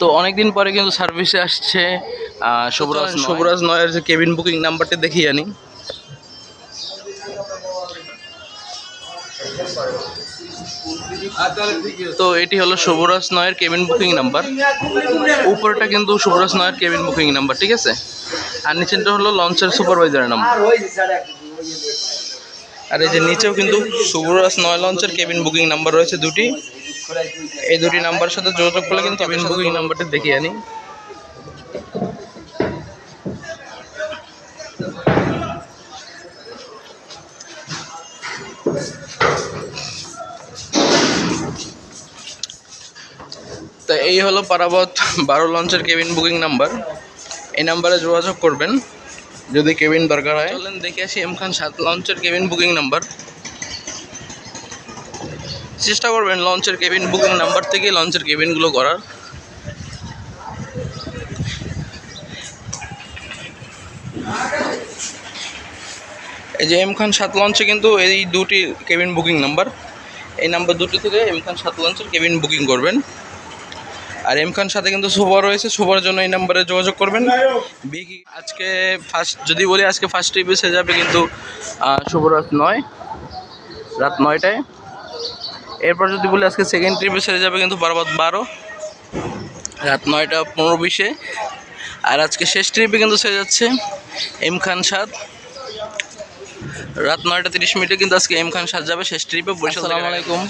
তো অনেকদিন পরে কিন্তু সার্ভিসে আসছে শুভরাজ শুভরাজ নয়ের যে কেবিন বুকিং নাম্বারটা দেখিয়ে আনি। তো এটি হলো শুভরাজ নয়ের কেবিন বুকিং নাম্বার উপরটা কিন্তু শুভরাজ নয়ের কেবিন বুকিং নাম্বার ঠিক আছে? আর নিচেটা হলো লঞ্চের সুপারভাইজারের নাম্বার আর এই যে নিচেও কিন্তু শুভরাজ নয় লঞ্চের কেবিন বুকিং নাম্বার রয়েছে দুটি। এই দুটি নাম্বারের সাথে যোগাযোগ করলে কিন্তু কেবিন বুকিং নাম্বারটি দেখিয়ে আনি। তো এই হলো পারাবত বারো লঞ্চের কেবিন বুকিং নাম্বার এই নাম্বারে যোগাযোগ করবেন। যদি কেবিন দরকার হয়। চলেন, দেখে আসি এম খান সাত, লঞ্চের কেবিন বুকিং নাম্বার। চেষ্টা করবেন লঞ্চের কেবিন বুকিং নাম্বার থেকে লঞ্চের কেবিনগুলো করার। এই যে এম খান সাত লঞ্চে কিন্তু এই দুটি কেবিন বুকিং নাম্বার। এই নাম্বার দুটি থেকে এম খান সাত লঞ্চের কেবিন বুকিং করবেন। আর এম খান সাথে কিন্তু সোফা রয়েছে। সোফার জন্য এই নাম্বারে যোগাযোগ করবেন। বিকি আজকে ফার্স্ট যদি বলি আজকে ফার্স্ট ট্রিপ এসে যাবে কিন্তু শুভরাত নয় রাত নয়টায়। এরপর যদি বলি আজকে সেকেন্ড ট্রিপে সেরে যাবে কিন্তু বারবার বারো রাত নয়টা পনেরো বিশে। আর আজকে শেষ ট্রিপে কিন্তু সেরে যাচ্ছে এম খান সাত রাত নয়টা তিরিশ মিনিটে কিন্তু আজকে এম খান সাত যাবে শেষ ট্রিপে আসসালামু আলাইকুম।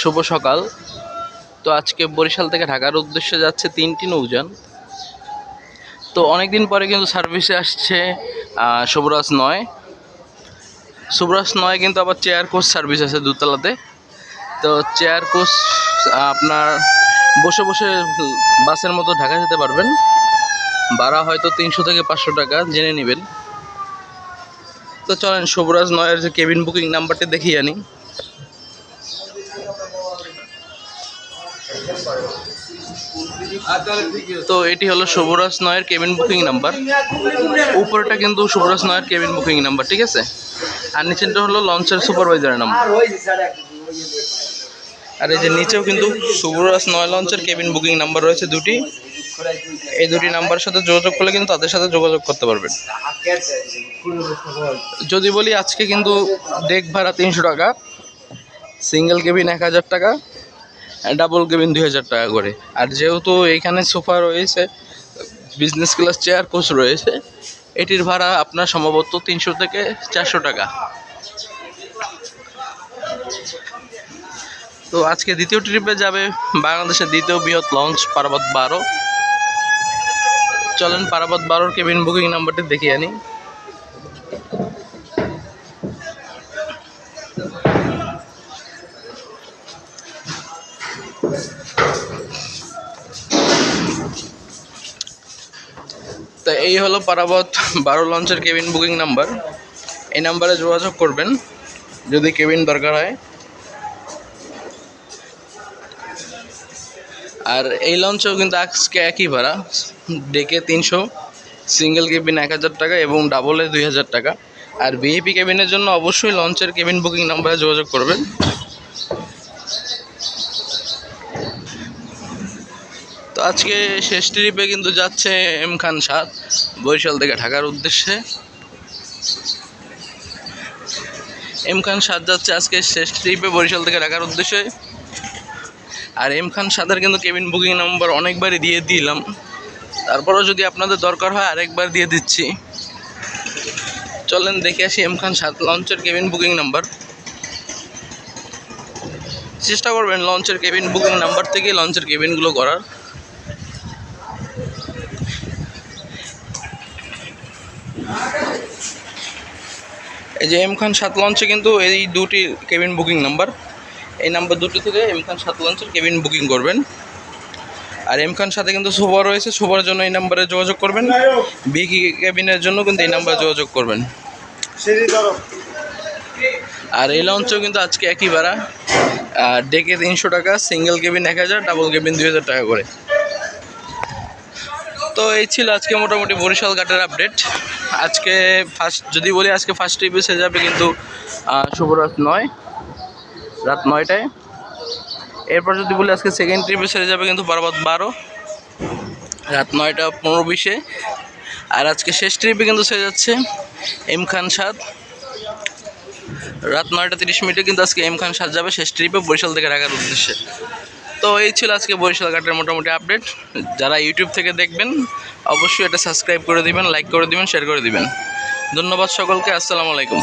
শুভ সকাল। তো আজকে বরিশাল থেকে ঢাকার উদ্দেশ্যে যাচ্ছে তিনটি নৌযান। তো অনেক দিন পরে কিন্তু সার্ভিসে আসছে শুভরাজ নয়। শুভরাজ নয় কিন্তু আবার চেয়ার কোচ সার্ভিস আছে দুতলাতে। তো চেয়ার কোচ আপনার বসে বসে বাসের মতো ঢাকা যেতে পারবেন। ভাড়া হয়তো তিনশো থেকে পাঁচশো টাকা, জেনে নেবেন। তো চলেন শুভরাজ নয়ের যে কেবিন বুকিং নাম্বারটি দেখিয়ে আনি তো এটি হলো শুভরাজ নয়ের কেবিন বুকিং নাম্বার। উপরটা কিন্তু শুভরাজ নয়ের কেবিন বুকিং নাম্বার, ঠিক আছে? আর নিচেটা হলো লঞ্চের সুপারভাইজারের নাম্বার। আর এই যে নিচেও কিন্তু শুভরাজ নয় লঞ্চের কেবিন বুকিং নাম্বার রয়েছে দুটি। এই দুটি নাম্বারের সাথে যোগাযোগ করলে কিন্তু তাদের সাথে যোগাযোগ করতে পারবেন। যদি বলি আজকে কিন্তু ডেক ভাড়া তিনশো টাকা, সিঙ্গেল কেবিন এক হাজার টাকা ডাবল কেবিন দুই হাজার টাকা করে। আর যেহেতু এইখানে সোফা রয়েছে বিজনেস ক্লাস চেয়ার কোচ রয়েছে, এটির ভাড়া আপনার সম্ভবত তিনশো থেকে চারশো টাকা। তো আজকে দ্বিতীয় ট্রিপে যাবে বাংলাদেশের দ্বিতীয় বৃহৎ লঞ্চ পারাবত বারো। চলেন পারাবত বারোর কেবিন বুকিং নাম্বারটি দেখিয়ে আনি। তো এই হলো পারাবত বারো লঞ্চের কেবিন বুকিং নাম্বার। এই নাম্বারে যোগাযোগ করবেন, যদি কেবিন দরকার হয়। আর এই লঞ্চেও কিন্তু আজকে একই ভাড়া, ডেকে তিনশো, সিঙ্গেল কেবিন এক হাজার টাকা এবং ডাবলে দুই হাজার টাকা। আর ভিআইপি কেবিনের জন্য অবশ্যই লঞ্চের কেবিন বুকিং নাম্বারে যোগাযোগ করবেন। আজকে শেষ ট্রিপে কিন্তু যাচ্ছে এম খান সাত বরিশাল থেকে ঢাকার উদ্দেশ্যে। এম খান সাত যাচ্ছে আজকে শেষ ট্রিপে বরিশাল থেকে ঢাকার উদ্দেশ্যে। আর এম খান সাদের কিন্তু কেবিন বুকিং নাম্বার অনেকবারই দিয়ে দিলাম। তারপরেও যদি আপনাদের দরকার হয়, আরেকবার দিয়ে দিচ্ছি। চলেন দেখে আসি এম খান সাত লঞ্চের কেবিন বুকিং নাম্বার চেষ্টা করবেন লঞ্চের কেবিন বুকিং নাম্বার থেকে লঞ্চের কেবিনগুলো করার। এই যে এম খান সাত লঞ্চে কিন্তু এই দুটি কেবিন বুকিং নাম্বার এই নাম্বার দুটি থেকে এম খান সাত লঞ্চের কেবিন বুকিং করবেন। আর এম খান সাথে কিন্তু সোফা রয়েছে সোফার জন্য এই নাম্বারে যোগাযোগ করবেন। বিকি কেবিনের জন্য কিন্তু এই নাম্বারে যোগাযোগ করবেন। আর এই লঞ্চেও কিন্তু আজকে একই ভাড়া। আর ডেকে তিনশো টাকা সিঙ্গেল কেবিন এক হাজার ডাবল কেবিন দুই হাজার টাকা করে। তো এই ছিল আজকে মোটামুটি বরিশাল ঘাটের আপডেট আজকে ফার্স্ট যদি বলি আজকে ফার্স্ট ট্রিপে সে যাবে কিন্তু শুভরাত নয়, রাত নয়টায়। এরপর যদি বলি আজকে সেকেন্ড ট্রিপে সেরে যাবে কিন্তু বারবার বারো, রাত নয়টা পনেরো বিশে। আর আজকে শেষ ট্রিপে কিন্তু ছেড়ে যাচ্ছে এম খান সাদ। রাত নয়টা তিরিশ মিনিটে কিন্তু আজকে এম খান সাদ যাবে শেষ ট্রিপে বরিশাল থেকে ঢাকার উদ্দেশ্যে। তো এই ছিল আজকে বরিশাল ঘাটের মোটামুটি আপডেট। যারা ইউটিউব থেকে দেখবেন, অবশ্যই এটা সাবস্ক্রাইব করে দিবেন, লাইক করে দিবেন শেয়ার করে দিবেন। ধন্যবাদ সকলকে, আসসালামু আলাইকুম।